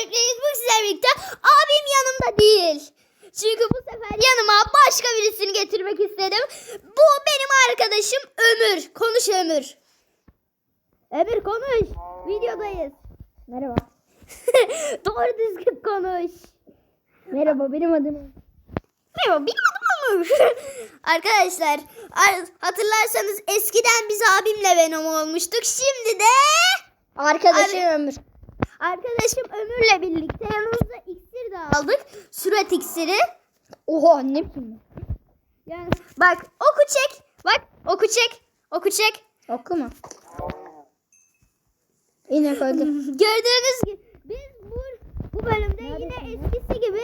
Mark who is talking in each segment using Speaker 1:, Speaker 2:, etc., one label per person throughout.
Speaker 1: birlikteyiz. Bu sizlerle birlikte abim yanımda değil. Çünkü bu sefer yanıma başka birisini getirmek istedim. Bu benim arkadaşım Ömür. Konuş Ömür. Ömür konuş. Videodayız.
Speaker 2: Merhaba.
Speaker 1: Doğru düzgün konuş.
Speaker 2: Merhaba benim adım.
Speaker 1: Merhaba benim adım Ömür. Arkadaşlar ar- hatırlarsanız eskiden biz abimle Venom olmuştuk. Şimdi de
Speaker 2: Arkadaşım
Speaker 1: Ar-
Speaker 2: Ömür.
Speaker 1: Arkadaşım Ömür'le birlikte yanımızda iksir de aldık. Sürat iksiri.
Speaker 2: Oha ne biçim?
Speaker 1: Yani bak oku çek. Bak oku çek. Oku çek.
Speaker 2: Oku mu? İnek öldü.
Speaker 1: Gördüğünüz gibi biz bu, bu bölümde yine eskisi gibi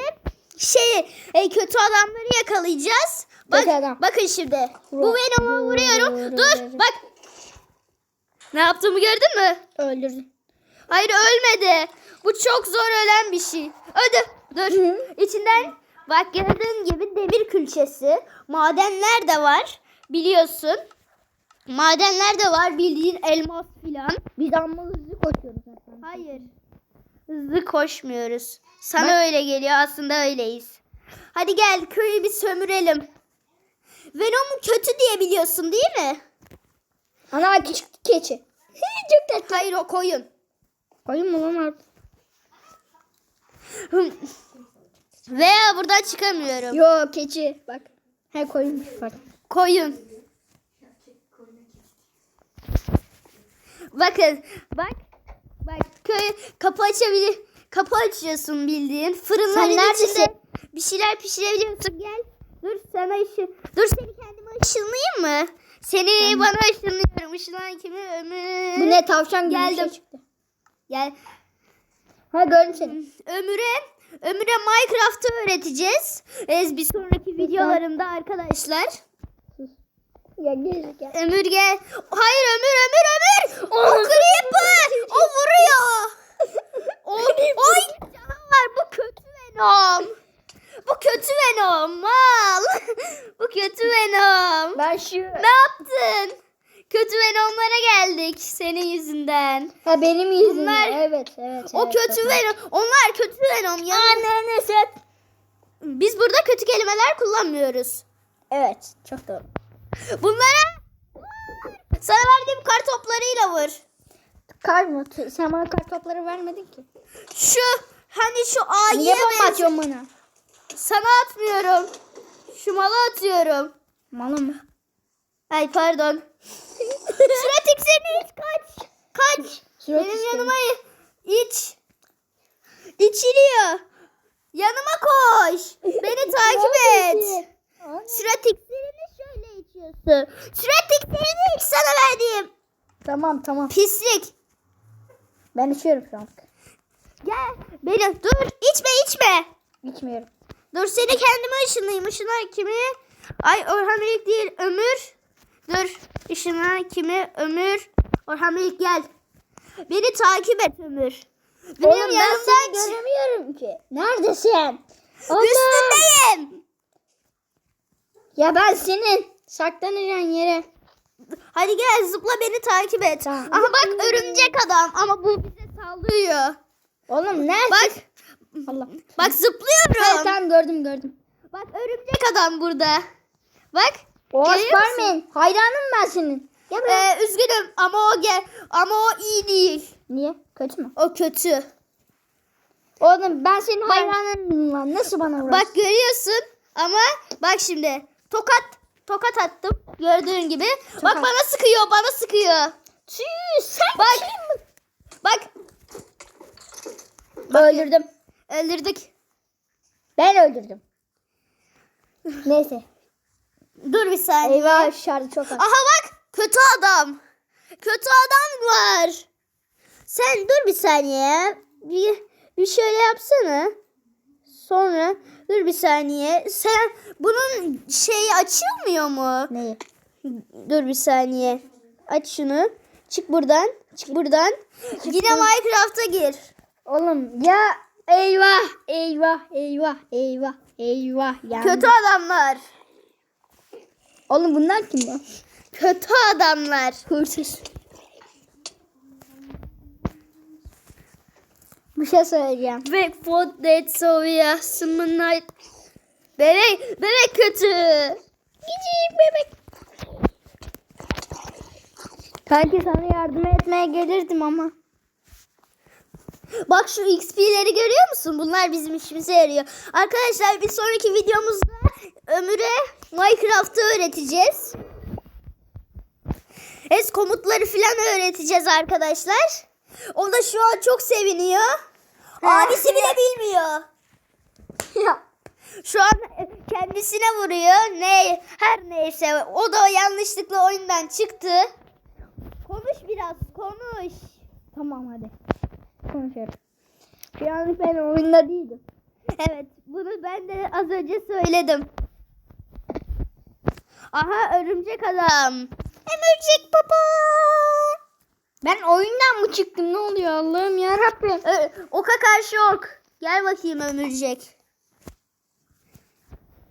Speaker 1: şey e, kötü adamları yakalayacağız. Bak,
Speaker 2: Kötü adam.
Speaker 1: bakın şimdi. Bu Venom'a
Speaker 2: vur,
Speaker 1: vuruyorum.
Speaker 2: vur,
Speaker 1: Dur bak. Ne yaptığımı gördün mü?
Speaker 2: Öldürdü.
Speaker 1: Hayır ölmedi. Bu çok zor ölen bir şey. Öldü. Dur.
Speaker 2: Hı.
Speaker 1: İçinden bak gördüğün gibi demir külçesi. Madenler de var. Biliyorsun. Madenler de var. Bildiğin elmas filan.
Speaker 2: Biz amma hızlı koşuyoruz zaten.
Speaker 1: Hayır. Hızlı koşmuyoruz. Sana
Speaker 2: Ben-
Speaker 1: öyle geliyor. Aslında öyleyiz. Hadi gel köyü bir sömürelim. Venom'u kötü diye biliyorsun değil mi?
Speaker 2: Ana küçük keçi. Çok tatlı.
Speaker 1: Hayır o koyun.
Speaker 2: Koyun mu lan artık?
Speaker 1: Buradan çıkamıyorum.
Speaker 2: Yo keçi. Bak. He koyunmuş pardon.
Speaker 1: Koyun. Bakın bak. Bak köy kapı açabilir. Kapı açıyorsun bildiğin. Fırınların
Speaker 2: Sen neredesin?
Speaker 1: içinde bir şeyler pişirebiliyorsun. Gel. Dur sana ışın. Dur seni kendime ışınlayayım mı? Seni bana ışınlıyorum. Işınlayan kimi? Ömür.
Speaker 2: Bu ne tavşan gibi bir
Speaker 1: Geldim.
Speaker 2: şey çıktı.
Speaker 1: Gel.
Speaker 2: Ha gördüm seni.
Speaker 1: Ömür'e Ömür'e Minecraft'ı öğreteceğiz. Ee, bir sonraki videolarımda arkadaşlar.
Speaker 2: Ya gel gel.
Speaker 1: Ömür gel. Hayır Ömür Ömür Ömür. O creeper. O vuruyor. O, oy canavar bu kötü Venom. Bu kötü Venom. Mal. bu kötü Venom.
Speaker 2: Ben şu...
Speaker 1: Ne yaptın? Kötü Venom'lara geldik senin yüzünden.
Speaker 2: Ha benim yüzümden.
Speaker 1: Bunlar-
Speaker 2: Evet evet.
Speaker 1: O
Speaker 2: evet,
Speaker 1: kötü
Speaker 2: çok-
Speaker 1: Venom. Onlar kötü Venom ya.
Speaker 2: Anne Neset.
Speaker 1: Biz burada kötü kelimeler kullanmıyoruz.
Speaker 2: Evet çok doğru.
Speaker 1: Bunlara sana verdiğim kar toplarıyla vur.
Speaker 2: Kar mı? Sen bana kar topları vermedin ki.
Speaker 1: Şu hani şu A'yı
Speaker 2: Niye bomba atıyorsun bana?
Speaker 1: Sana atmıyorum. Şu mala atıyorum.
Speaker 2: Malı mı?
Speaker 1: Ay pardon. Surat iksirini iç kaç. Kaç.
Speaker 2: Surat
Speaker 1: Benim
Speaker 2: iksiri.
Speaker 1: yanıma iç. İçiliyor. Yanıma koş. Beni takip et. Surat iksirini şöyle içiyorsun. Surat iksirini iç sana verdiğim.
Speaker 2: Tamam tamam.
Speaker 1: Pislik.
Speaker 2: Ben içiyorum şu an.
Speaker 1: Gel. Beni dur. içme içme.
Speaker 2: İçmiyorum.
Speaker 1: Dur seni kendime ışınlayayım. Işınlar kimi? Ay Orhan Melik değil Ömür. Dur. Işınlar kimi? Ömür. Orhan Melik gel. Beni takip et Ömür. Benim
Speaker 2: Oğlum ben seni göremiyorum ki. Neredesin? Allah.
Speaker 1: Üstündeyim.
Speaker 2: Ya ben senin saklanacağın yere.
Speaker 1: Hadi gel zıpla beni takip et. Ama bak örümcek adam ama bu bize sallıyor.
Speaker 2: Oğlum neredesin?
Speaker 1: Bak
Speaker 2: Allah.
Speaker 1: bak zıplıyorum.
Speaker 2: Evet tamam gördüm gördüm.
Speaker 1: Bak örümcek adam burada. Bak.
Speaker 2: O? Spiderman. Hayranım ben senin. Ya ben.
Speaker 1: Ee, üzgünüm ama o gel ama o iyi değil.
Speaker 2: Niye? Kötü mü?
Speaker 1: O kötü.
Speaker 2: Oğlum ben senin hayranınım lan. Nasıl bana vurasın?
Speaker 1: Bak görüyorsun ama bak şimdi tokat tokat attım gördüğün gibi. Bak
Speaker 2: Tokat.
Speaker 1: bana sıkıyor bana sıkıyor.
Speaker 2: Tüh, sen
Speaker 1: Bak. Bak
Speaker 2: Öldürdüm.
Speaker 1: öldürdük.
Speaker 2: Ben öldürdüm. Neyse.
Speaker 1: Dur bir saniye.
Speaker 2: Eyvah şarjı çok az.
Speaker 1: Aha bak kötü adam. Kötü adam var. Sen dur bir saniye. Bir, bir şöyle yapsana. Sonra dur bir saniye. Sen bunun şeyi açılmıyor mu?
Speaker 2: Neyi?
Speaker 1: Dur bir saniye. Aç şunu. Çık buradan. Çık buradan. Yine Minecraft'a gir.
Speaker 2: Oğlum ya eyvah eyvah eyvah eyvah eyvah. yandım.
Speaker 1: Kötü adamlar.
Speaker 2: Oğlum bunlar kim ya?
Speaker 1: Kötü adamlar.
Speaker 2: Hırsız. Bir şey söyleyeceğim.
Speaker 1: Back for that so yeah, summer night. Bebek, bebek kötü. Gidecek bebek.
Speaker 2: Kanki sana yardım etmeye gelirdim ama.
Speaker 1: Bak şu XP'leri görüyor musun? Bunlar bizim işimize yarıyor. Arkadaşlar bir sonraki videomuzda Ömür'e Minecraft'ı öğreteceğiz. Es komutları falan öğreteceğiz arkadaşlar. O da şu an çok seviniyor. Abisi bile bilmiyor. Şu an kendisine vuruyor. Ne her neyse o da yanlışlıkla oyundan çıktı. Konuş biraz konuş.
Speaker 2: Tamam hadi. Konuşuyorum. Şu an ben oyunda değilim.
Speaker 1: Evet, bunu ben de az önce söyledim. Aha örümcek adam. Örümcek baba.
Speaker 2: Ben oyundan mı çıktım? Ne oluyor Allah'ım ya Rabbim.
Speaker 1: Oka karşı ok. Gel bakayım örümcek.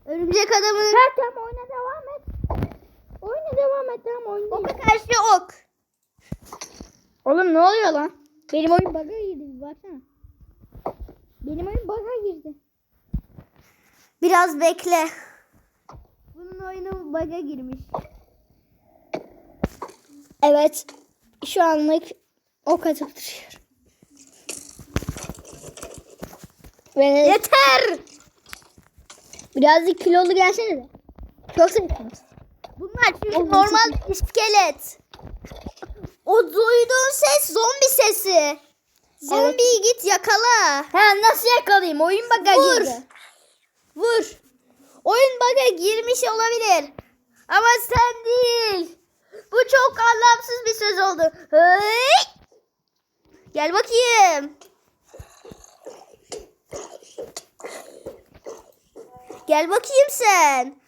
Speaker 1: Örümcek adamın
Speaker 2: Ha tamam oyuna devam et. Oyuna devam et tamam oyunda.
Speaker 1: oka karşı ok.
Speaker 2: Oğlum ne oluyor lan? Benim oyun bug'a girdi baksana. Benim oyun bug'a girdi.
Speaker 1: Biraz bekle. Bunun oyunu bug'a girmiş.
Speaker 2: Evet. Şu anlık ok atıp duruyorum. Ve
Speaker 1: Yeter.
Speaker 2: birazcık kilolu gelsene de. Çok zayıfsınız.
Speaker 1: Bunlar çünkü normal iskelet. O duyduğun ses zombi sesi. Zombiyi git yakala.
Speaker 2: Ha nasıl yakalayayım? Oyun bug'a
Speaker 1: Vur.
Speaker 2: girdi.
Speaker 1: Vur. Oyun bug'a girmiş olabilir. Ama sen değil. Bu çok anlamsız bir söz oldu. Hey! Gel bakayım. Gel bakayım sen.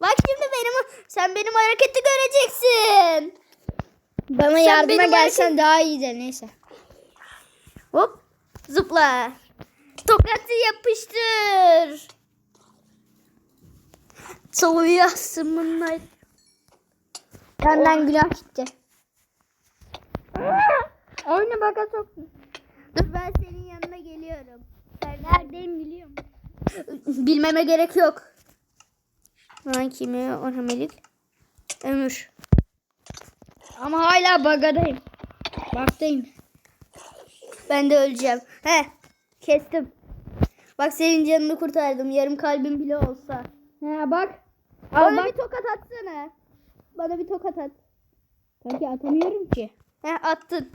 Speaker 1: Bak şimdi benim sen benim hareketi göreceksin.
Speaker 2: Bana
Speaker 1: Sen
Speaker 2: yardıma gelsen daha iyi de neyse.
Speaker 1: Hop zıpla. Tokatı yapıştır. Soğuyasın bunlar.
Speaker 2: Benden günah gitti. Oyunu bug'a soktum.
Speaker 1: Dur ben senin yanına geliyorum. Sen
Speaker 2: Neredeyim biliyorum.
Speaker 1: Bilmeme gerek yok. Lan kimi Orhamelik? Ömür.
Speaker 2: Ama hala bug'adayım. Baktayım.
Speaker 1: Ben de öleceğim. He kestim. Bak senin canını kurtardım. Yarım kalbim bile olsa.
Speaker 2: Ha bak.
Speaker 1: Bana
Speaker 2: Al bak.
Speaker 1: bir tokat atsana. Bana bir tokat at.
Speaker 2: Kanki atamıyorum ki.
Speaker 1: He attın.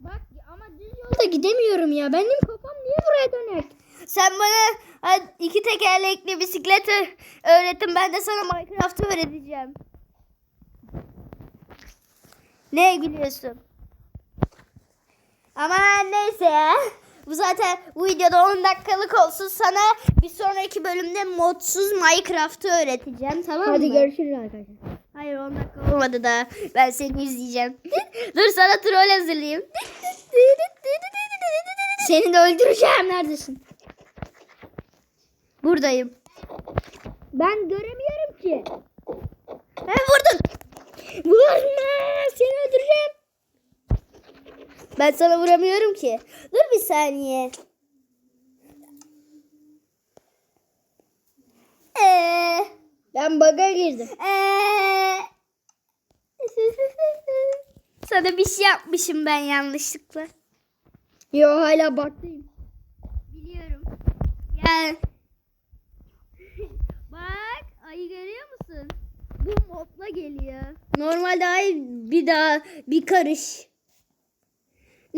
Speaker 2: Bak ama düz yolda gidemiyorum ya. Benim kafam niye buraya döner?
Speaker 1: Sen bana iki tekerlekli bisiklet ö- öğretin. Ben de sana Minecraft'ı öğreteceğim. Ne gülüyorsun? Ama neyse ya. Bu zaten bu videoda 10 dakikalık olsun. Sana bir sonraki bölümde modsuz Minecraft'ı öğreteceğim. Tamam
Speaker 2: Hadi
Speaker 1: mı?
Speaker 2: görüşürüz arkadaşlar.
Speaker 1: Hayır 10 dakika olmadı da. Ben seni izleyeceğim. Dur sana troll hazırlayayım.
Speaker 2: Seni de öldüreceğim. Neredesin?
Speaker 1: Buradayım.
Speaker 2: Ben göremiyorum ki.
Speaker 1: He vurdun.
Speaker 2: Vurma. Seni öldüreceğim.
Speaker 1: Ben sana vuramıyorum ki. Dur bir saniye. Eee.
Speaker 2: Ben bug'a girdim.
Speaker 1: Eee. Sana bir şey yapmışım ben yanlışlıkla.
Speaker 2: Yo hala bug'dayım.
Speaker 1: Biliyorum. Gel. Bak ayı görüyor musun? Bu mopla geliyor. Normalde ay bir daha bir karış.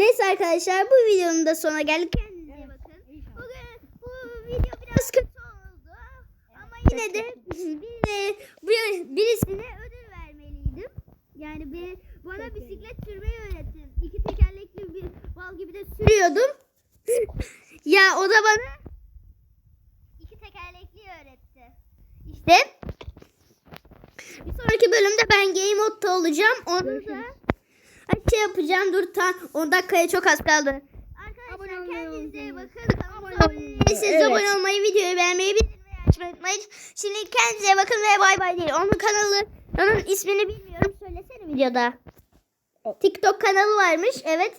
Speaker 1: Neyse arkadaşlar bu videonun da sonuna geldik. Kendinize iyi bakın. Bugün bu video biraz kötü oldu. Ama yine de birine, bir, birisine ödül vermeliydim. Yani bir, bana bisiklet sürmeyi öğrettin. İki tekerlekli bir bal gibi de sürüyordum. ya o da bana iki tekerlekli öğretti. İşte bir sonraki bölümde ben game modda olacağım. Onu da şey yapacağım. Dur tam 10 dakikaya çok az kaldı. Arkadaşlar
Speaker 2: Abone
Speaker 1: kendinize bakın. Abone
Speaker 2: Evet.
Speaker 1: abone olmayı, videoyu beğenmeyi, bildirimleri açmayı unutmayın. Şimdi kendinize bakın ve bay bay değil. Onun kanalı, onun ismini bilmiyorum. Söylesene videoda. TikTok kanalı varmış. Evet.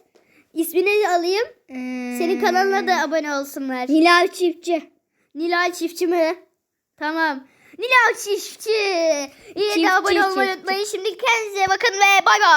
Speaker 1: İsmini alayım.
Speaker 2: Ee,
Speaker 1: Senin kanalına da abone olsunlar.
Speaker 2: Hilal Çiftçi.
Speaker 1: Nilay Çiftçi mi? Tamam. Nilay Çiftçi. Yine de abone olmayı unutmayın. Şimdi kendinize bakın ve bay bay.